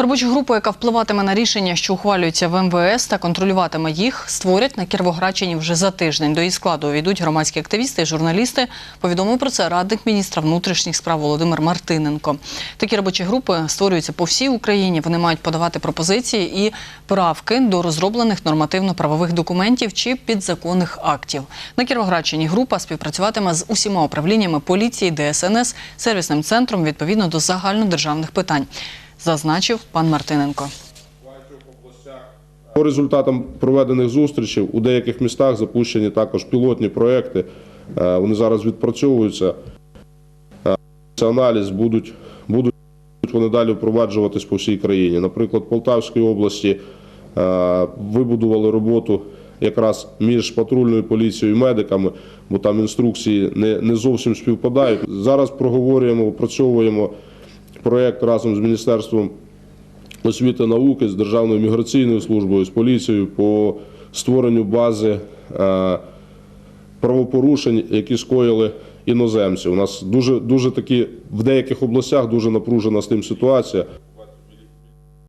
Робочу групу, яка впливатиме на рішення, що ухвалюються в МВС та контролюватиме їх, створять на Кіровоградщині вже за тиждень. До її складу увійдуть громадські активісти і журналісти. Повідомив про це радник міністра внутрішніх справ Володимир Мартиненко. Такі робочі групи створюються по всій Україні. Вони мають подавати пропозиції і правки до розроблених нормативно-правових документів чи підзаконних актів. На Кіровоградщині група співпрацюватиме з усіма управліннями поліції, ДСНС, сервісним центром відповідно до загальнодержавних питань, зазначив пан Мартиненко. По результатам проведених зустрічей у деяких містах запущені також пілотні проекти. Е, Вони зараз відпрацьовуються. Е, аналіз будуть, будуть вони далі впроваджуватись по всій країні. Наприклад, Полтавській області е, вибудували роботу якраз між патрульною поліцією і медиками, бо там інструкції не, не зовсім співпадають. Зараз проговорюємо, опрацьовуємо проект разом з міністерством освіти науки з Державною міграційною службою, з поліцією по створенню бази е, правопорушень, які скоїли іноземці. У нас дуже, дуже такі в деяких областях дуже напружена з тим ситуація.